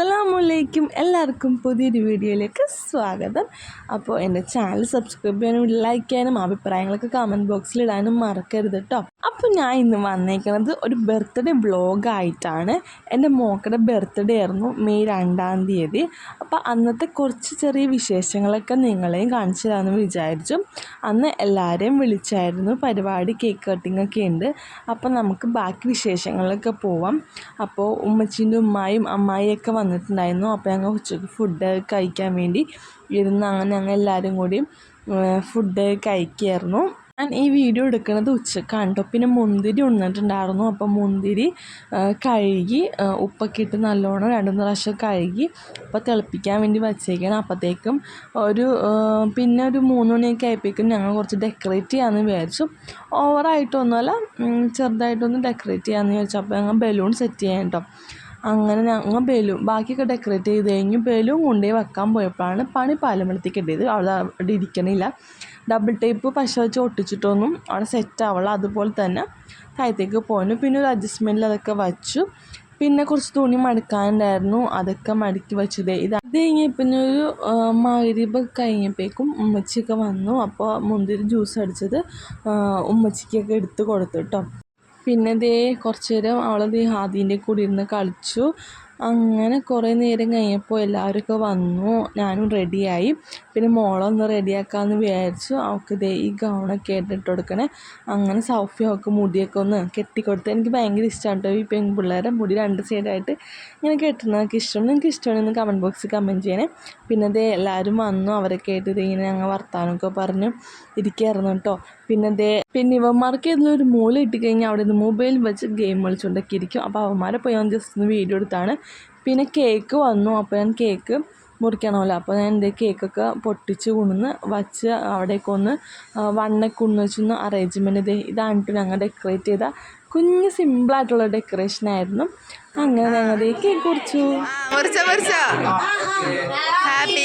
എല്ലാവർക്കും പുതിയൊരു വീഡിയോയിലേക്ക് സ്വാഗതം. അപ്പോൾ എന്റെ ചാനൽ സബ്സ്ക്രൈബ് ചെയ്യാനും ലൈക്ക് ചെയ്യാനും അഭിപ്രായങ്ങളൊക്കെ കമന്റ് ബോക്സിൽ ഇടാനും മറക്കരുത് കേട്ടോ അപ്പോൾ ഞാൻ ഇന്ന് വന്നേക്കുന്നത് ഒരു ബർത്ത്ഡേ വ്ളോഗായിട്ടാണ് എന്റെ മോക്കയുടെ ബർത്ത്ഡേ ആയിരുന്നു മെയ് രണ്ടാം തീയതി. അപ്പോൾ അന്നത്തെ കുറച്ച് ചെറിയ വിശേഷങ്ങളൊക്കെ നിങ്ങളെയും കാണിച്ചു തരാമെന്ന് വിചാരിച്ചു. അന്ന് എല്ലാവരെയും വിളിച്ചായിരുന്നു. പരിപാടി കേക്ക് കട്ടിംഗ് ഒക്കെ ഉണ്ട്. അപ്പോൾ നമുക്ക് ബാക്കി വിശേഷങ്ങളിലൊക്കെ പോവാം. അപ്പോൾ ഉമ്മച്ചീന്റെ ഉമ്മായും അമ്മായിയൊക്കെ വന്നിട്ടുണ്ടായിരുന്നു. അപ്പോൾ ഞങ്ങൾ ഉച്ചയ്ക്ക് ഫുഡ് കഴിക്കാൻ വേണ്ടി ഇരുന്ന് അങ്ങനെ ഞങ്ങൾ എല്ലാവരും കൂടി ഫുഡ് കഴിക്കുമായിരുന്നു ഞാൻ ഈ വീഡിയോ എടുക്കുന്നത് ഉച്ചക്കാണ് കേട്ടോ പിന്നെ മുന്തിരി ഉണ്ണിട്ടുണ്ടായിരുന്നു. അപ്പോൾ മുന്തിരി കഴുകി ഉപ്പൊക്കെ ഇട്ട് നല്ലോണം രണ്ട് മൂന്ന് പ്രാവശ്യം കഴുകി അപ്പോൾ തിളപ്പിക്കാൻ വേണ്ടി വച്ചേക്കണം. അപ്പോഴത്തേക്കും ഒരു പിന്നെ ഒരു മൂന്ന് മണിയൊക്കെ ആയപ്പോഴേക്കും ഞങ്ങൾ കുറച്ച് ഡെക്കറേറ്റ് ചെയ്യാമെന്ന് വിചാരിച്ചു. ഓവറായിട്ടൊന്നുമല്ല ചെറുതായിട്ടൊന്ന് ഡെക്കറേറ്റ് ചെയ്യാമെന്ന് വിചാരിച്ചു. അപ്പോൾ ഞങ്ങൾ ബലൂൺ സെറ്റ് ചെയ്യാം കേട്ടോ അങ്ങനെ ഞങ്ങൾ ബലൂൺ ബാക്കിയൊക്കെ ഡെക്കറേറ്റ് ചെയ്ത് കഴിഞ്ഞ് ബലൂൺ കൊണ്ടുപോയി വെക്കാൻ പോയപ്പോഴാണ് പണി പാലമ്പലത്തിൽ കിട്ടിയത്. അവിടെ അവിടെ ഇരിക്കണില്ല. ഡബിൾ ടേപ്പ് പശ വെച്ച് ഒട്ടിച്ചിട്ടൊന്നും അവിടെ സെറ്റ് ആവുള്ള അതുപോലെ തന്നെ താഴത്തേക്ക് പോന്നു. പിന്നെ ഒരു അഡ്ജസ്റ്റ്മെന്റിൽ അതൊക്കെ വച്ചു. പിന്നെ കുറച്ച് തുണി മടക്കാനുണ്ടായിരുന്നു. അതൊക്കെ മടക്കി വെച്ചത് ഇത്. അത് കഴിഞ്ഞപ്പോൾ ഒരു മഗ്രിബ് കഴിഞ്ഞപ്പോഴേക്കും ഉമ്മച്ചിയൊക്കെ വന്നു. അപ്പോൾ മുന്തിരി ജ്യൂസ് അടിച്ചത് ഉമ്മച്ചിക്കൊക്കെ എടുത്ത് കൊടുത്തു കേട്ടോ. പിന്നെ ദേ കുറച്ച് നേരം അവൾ ദേ ഹാദീന്റെ കൂടെ ഇരുന്ന് കളിച്ചു. അങ്ങനെ കുറേ നേരം കഴിഞ്ഞപ്പോൾ എല്ലാവരൊക്കെ വന്നു. ഞാനും റെഡിയായി. പിന്നെ മോളൊന്ന് റെഡിയാക്കാമെന്ന് വിചാരിച്ചു. അവൾക്ക് ദേ ഈ ഗൗണൊക്കെ ആയിട്ട് ഇട്ട് കൊടുക്കണേ. അങ്ങനെ സൗഫി അവൾക്ക് മുടിയൊക്കെ ഒന്ന് കെട്ടിക്കൊടുത്ത് എനിക്ക് ഭയങ്കര ഇഷ്ടമാണ് കേട്ടോ ഈ പെൺപിള്ളേരെ മുടി രണ്ട് സൈഡായിട്ട് ഇങ്ങനെ കെട്ടുന്നതൊക്കെ ഇഷ്ടം നിങ്ങൾക്ക് ഇഷ്ടമാണെന്ന് കമന്റ് ബോക്സിൽ കമന്റ് ചെയ്യണേ. പിന്നെ ദേ എല്ലാവരും വന്നു. അവരൊക്കെ ആയിട്ട് ദേ ഇങ്ങനെ ഞങ്ങൾ വർത്താനമൊക്കെ പറഞ്ഞു ഇരിക്കുകയായിരുന്നു കേട്ടോ പിന്നെ ദേ പിന്നെ ഇവന്മാർക്ക് ഒരു മൂല ഇട്ട് കഴിഞ്ഞാൽ അവിടെ നിന്ന് മൊബൈൽ വെച്ച് ഗെയിം കളിച്ചുകൊണ്ടൊക്കെ ഇരിക്കും. അപ്പോൾ അവന്മാരെ പോയി ഞാൻ ജസ്റ്റ് ഒന്ന് വീഡിയോ എടുത്താണ്. പിന്നെ കേക്ക് വന്നു അപ്പോൾ ഞാൻ കേക്ക് മുറിക്കണമല്ലോ. അപ്പോൾ ഞാൻ എന്റെ കേക്കൊക്കെ പൊട്ടിച്ച് കൊണ്ടുവന്ന് വച്ച് അവിടേക്ക് ഒന്ന് വണ്ണൊക്കെ കൊണ്ടു വെച്ചൊന്ന് അറേഞ്ച്മെന്റ് ഇത് ഇതാണ് ഞങ്ങൾ ഡെക്കറേറ്റ് ചെയ്ത കുഞ്ഞ് സിമ്പിളായിട്ടുള്ള ഡെക്കറേഷൻ ആയിരുന്നു. അങ്ങനെ ഞങ്ങളുടെ കേക്ക് കുറിച്ചു ഹാപ്പി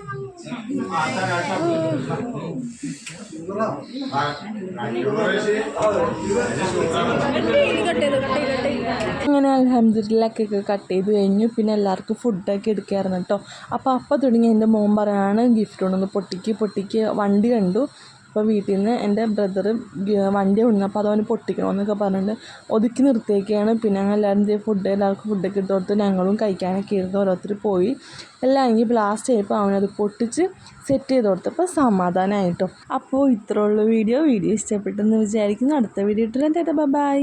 അങ്ങനെ അലഹമ്മദില്ല കേക്ക് കട്ട് ചെയ്ത് കഴിഞ്ഞു. പിന്നെ എല്ലാവർക്കും ഫുഡൊക്കെ എടുക്കാറുണ്ട് കേട്ടോ. അപ്പോൾ അപ്പോൾ തുടങ്ങി. എന്റെ മോൻ പറയാണ് ഗിഫ്റ്റ് കൊണ്ടൊന്ന് പൊട്ടിക്ക് പൊട്ടിക്ക്. വണ്ടി കണ്ടു. അപ്പോൾ വീട്ടിൽ നിന്ന് എന്റെ ബ്രദർ വണ്ടി കൊണ്ടുവന്നു അപ്പോൾ അതവന് പൊട്ടിക്കണമെന്നൊക്കെ പറഞ്ഞിട്ട് ഒതുക്കി നിർത്തിയൊക്കെയാണ് പിന്നെ ഞങ്ങൾ എല്ലാവരും ഫുഡ് എല്ലാവർക്കും ഫുഡൊക്കെ ഇട്ട് കൊടുത്ത് ഞങ്ങളും കഴിക്കാനൊക്കെ ഇരുന്ന് ഓരോരുത്തർ പോയി. എല്ലാം എങ്കിൽ ലാസ്റ്റ് ആയപ്പോൾ അവനത് പൊട്ടിച്ച് സെറ്റ് ചെയ്ത് കൊടുത്തപ്പോൾ സമാധാനമായിട്ടോ അപ്പോൾ ഇത്രയുള്ള വീഡിയോ. വീഡിയോ ഇഷ്ടപ്പെട്ടെന്ന് വിചാരിക്കുന്നു. അടുത്ത വീഡിയോ ഇട്ടില്ല ബൈ